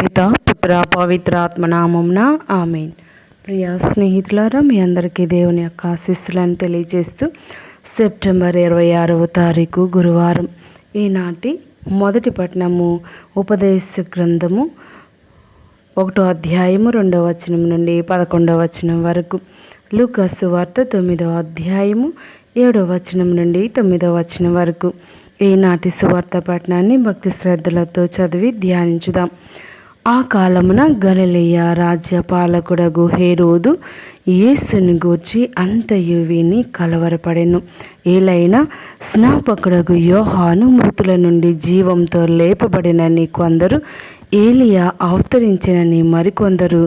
పిత పుత్ర పవిత్రాత్మ నామంన ఆమెన్. ప్రియ స్నేహితులారా మీ అందరికీ దేవుని యొక్క ఆశీస్సులను తెలియజేస్తూ సెప్టెంబర్ ఇరవై ఆరవ తారీఖు గురువారం ఈనాటి మొదటి పట్టణము ఉపదేశ గ్రంథము ఒకటో అధ్యాయము రెండవ వచనం నుండి పదకొండవ వచనం వరకు. లూకాసు వార్త తొమ్మిదవ అధ్యాయము ఏడవ వచనం నుండి తొమ్మిదవ వచనం వరకు. ఈనాటి సువార్త పట్టణాన్ని భక్తి శ్రద్ధలతో చదివి ధ్యానించుదాం. ఆ కాలమున గలలియ రాజ్యపాలకుడగు హేరోదు యేసుని గూర్చి అంతయు విని కలవరపడెను. ఏలైనా స్నాపకుడగు యోహాను మృతుల నుండి జీవంతో లేపబడినని కొందరు ఏలియా అవతరించినని మరికొందరు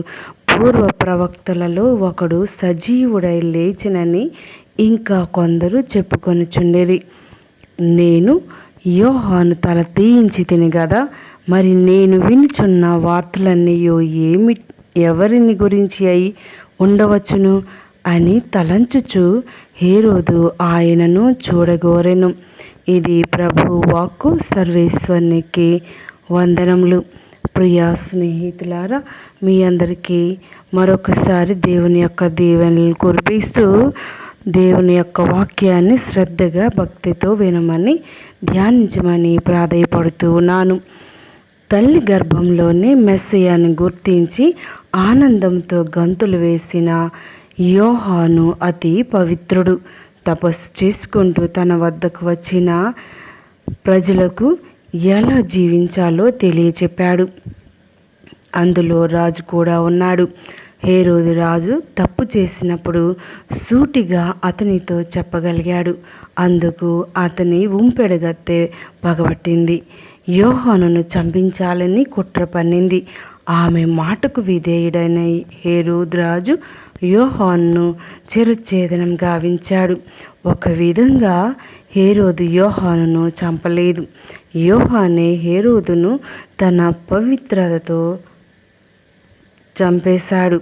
పూర్వ ప్రవక్తలలో ఒకడు సజీవుడై లేచినని ఇంకా కొందరు చెప్పుకొనుచుండిరి. నేను యోహాను తల తీయించి తిని కదా మరి నేను వినుచున్న వార్తలన్నీయో ఏమి ఎవరిని గురించి అయి ఉండవచ్చును? అని తలంచుచు హేరోదు ఆయనను చూడగోరెను. ఇది ప్రభు వాక్కు సర్వేశ్వరునికి వందనములు. ప్రియ స్నేహితులారా మీ అందరికీ మరొకసారి దేవుని యొక్క దీవెనలు కురిపిస్తూ దేవుని యొక్క వాక్యాన్ని శ్రద్ధగా భక్తితో వినమని ధ్యానించమని ప్రాధాయపడుతూ ఉన్నాను. తల్లి గర్భంలోనే మెస్సయాను గుర్తించి ఆనందంతో గంతులు వేసిన యోహాను అతి పవిత్రుడు. తపస్సు చేసుకుంటూ తన వద్దకు వచ్చిన ప్రజలకు ఎలా జీవించాలో తెలియచెప్పాడు. అందులో రాజు కూడా ఉన్నాడు. హేరోదు రాజు తప్పు చేసినప్పుడు సూటిగా అతనితో చెప్పగలిగాడు. అందుకు అతని ఉంపెడగత్తే పగబట్టింది. యోహానును చంపించాలని కుట్ర పన్నింది. ఆమె మాటకు విధేయుడైన హేరుద్రాజు యోహాన్ను చిరుచ్ఛేదనం గావించాడు. ఒక విధంగా హేరోదు యోహానును చంపలేదు. యోహానే హేరోదును తన పవిత్రతతో చంపేశాడు.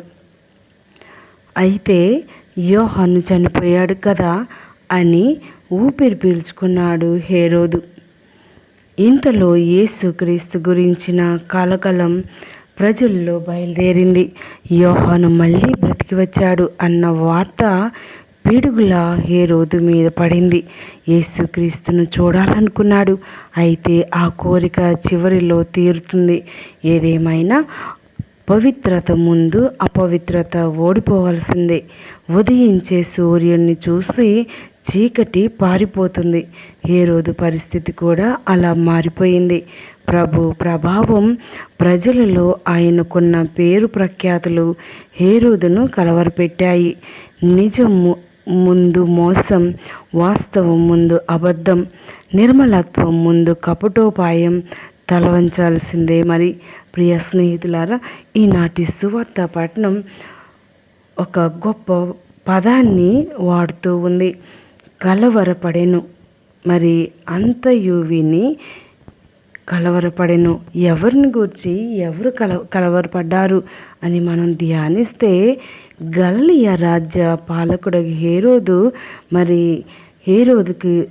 అయితే యోహాను చనిపోయాడు కదా అని ఊపిరి పీల్చుకున్నాడు హేరోదు. ఇంతలో యేసుక్రీస్తు గురించిన కలకలం ప్రజల్లో బయలుదేరింది. యోహాను మళ్ళీ బ్రతికి వచ్చాడు అన్న వార్త పిడుగులా హేరోదు మీద పడింది. యేసుక్రీస్తును చూడాలనుకున్నాడు. అయితే ఆ కోరిక చివరిలో తీరుతుంది. ఏదేమైనా పవిత్రత ముందు అపవిత్రత ఓడిపోవలసిందే. ఉదయించే సూర్యుడిని చూసి చీకటి పారిపోతుంది. ఏ రోజు పరిస్థితి కూడా అలా మారిపోయింది. ప్రభు ప్రభావం ప్రజలలో ఆయనకున్న పేరు ప్రఖ్యాతులు హేరోదును కలవరపెట్టాయి. నిజం ముందు మోసం వాస్తవం ముందు అబద్ధం నిర్మలత్వం ముందు కపటోపాయం తలవంచాల్సిందే మరి. ప్రియ స్నేహితులారా ఈనాటి సువార్త పట్టణం ఒక గొప్ప పదాన్ని వాడుతూ ఉంది. కలవరపడెను. మరి అంత యువిని కలవరపడెను. ఎవరిని గూర్చి ఎవరు కల కలవరపడ్డారు అని మనం ధ్యానిస్తే గలలియ రాజ్య పాలకుడు హేరోదు మరి హేరోదుకి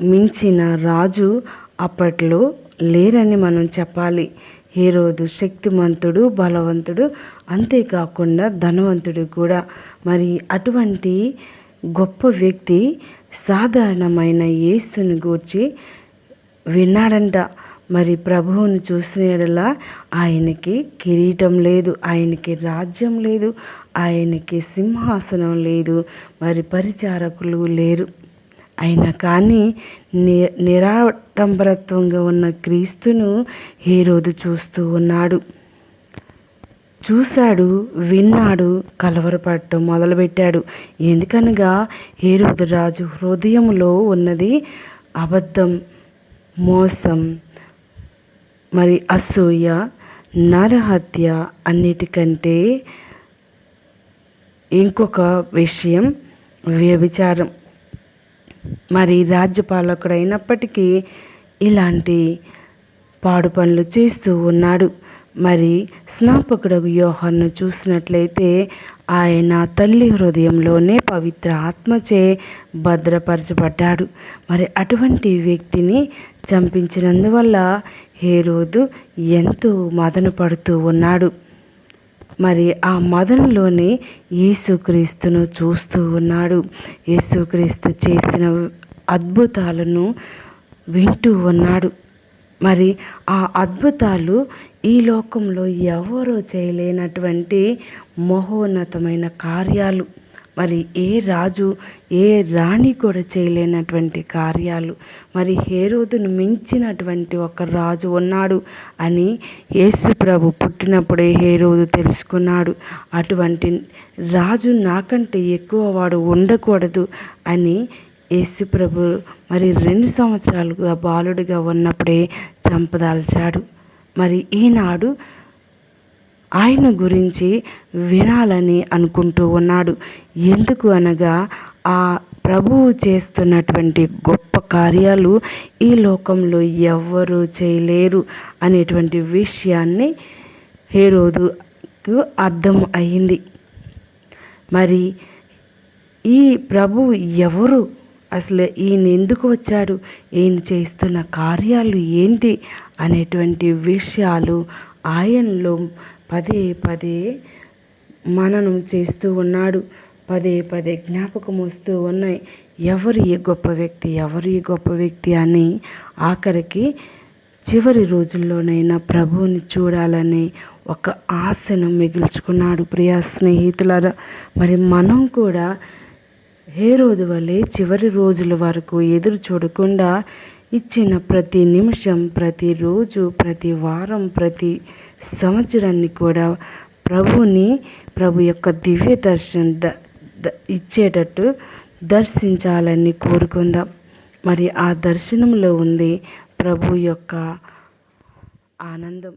మించిన రాజు అప్పట్లో లేరని మనం చెప్పాలి. హేరోదు శక్తిమంతుడు బలవంతుడు అంతేకాకుండా ధనవంతుడు కూడా. మరి అటువంటి గొప్ప వ్యక్తి సాధారణమైన యేసుని గూర్చి విన్నాడంట. మరి ప్రభువును చూసిన ఆయనకి కిరీటం లేదు ఆయనకి రాజ్యం లేదు ఆయనకి సింహాసనం లేదు మరి పరిచారకులు లేరు. అయినా కానీ ని నిరాడంబరత్వంగా ఉన్న క్రీస్తును హీరోదు చూస్తూ ఉన్నాడు. చూశాడు విన్నాడు కలవరపడటం మొదలుపెట్టాడు. ఎందుకనగా హీరోదు రాజు హృదయంలో ఉన్నది అబద్ధం మోసం మరి అసూయ నరహత్య అన్నిటికంటే ఇంకొక విషయం వ్యభిచారం. మరి రాజ్యపాలకుడు అయినప్పటికీ ఇలాంటి పాడు పనులు చేస్తూ ఉన్నాడు. మరి స్నాపకుడు యోహన్ను చూసినట్లయితే ఆయన తల్లి హృదయంలోనే పవిత్ర ఆత్మచే భద్రపరచబడ్డాడు. మరి అటువంటి వ్యక్తిని చంపించినందువల్ల హేరోదు ఎంతో మదన పడుతూ ఉన్నాడు. మరి ఆ మదనలోనే యేసుక్రీస్తును చూస్తూ ఉన్నాడు. యేసుక్రీస్తు చేసిన అద్భుతాలను వింటూ ఉన్నాడు. మరి ఆ అద్భుతాలు ఈ లోకంలో ఎవరూ చేయలేనటువంటి మహోన్నతమైన కార్యాలు? మరి ఏ రాజు ఏ రాణి కూడా చేయలేనటువంటి కార్యాలు? మరి హేరోదును మించినటువంటి ఒక రాజు ఉన్నాడు అని యేసు ప్రభు పుట్టినప్పుడే హేరోదు తెలుసుకున్నాడు. అటువంటి రాజు నాకంటే ఎక్కువ వాడు ఉండకూడదు అని యేసు ప్రభు మరి రెండు సంవత్సరాలుగా బాలుడిగా ఉన్నప్పుడే చంపదాల్చాడు. మరి ఈనాడు ఆయన గురించి వినాలని అనుకుంటూ ఉన్నాడు. ఎందుకు అనగా ఆ ప్రభువు చేస్తున్నటువంటి గొప్ప కార్యాలు ఈ లోకంలో ఎవ్వరూ చేయలేరు అనేటువంటి విషయాన్ని హేరోదుకు అర్థం అయింది మరి ఈ ప్రభు ఎవరు? అసలు ఈయన ఎందుకు వచ్చాడు? ఈయన చేస్తున్న కార్యాలు ఏంటి? అనేటువంటి విషయాలు ఆయనలో పదే పదే మననం చేస్తూ ఉన్నాడు. పదే పదే జ్ఞాపకం వస్తూ ఉన్నాయి. ఎవరు ఈ గొప్ప వ్యక్తి? ఎవరు ఈ గొప్ప వ్యక్తి అని ఆఖరికి చివరి రోజుల్లోనైనా ప్రభువుని చూడాలని ఒక ఆశను మిగుల్చుకున్నాడు. ప్రియా స్నేహితులారా మరి మనం కూడా ఏ రోజు వల్లే చివరి రోజుల వరకు ఎదురు చూడకుండా ఇచ్చిన ప్రతి నిమిషం ప్రతిరోజు ప్రతి వారం ప్రతి సంవత్సరాన్ని కూడా ప్రభుని ప్రభు యొక్క దివ్య దర్శనం ద ఇచ్చేటట్టు దర్శించాలని కోరుకుందాం. మరి ఆ దర్శనంలో ఉంది ప్రభు యొక్క ఆనందం.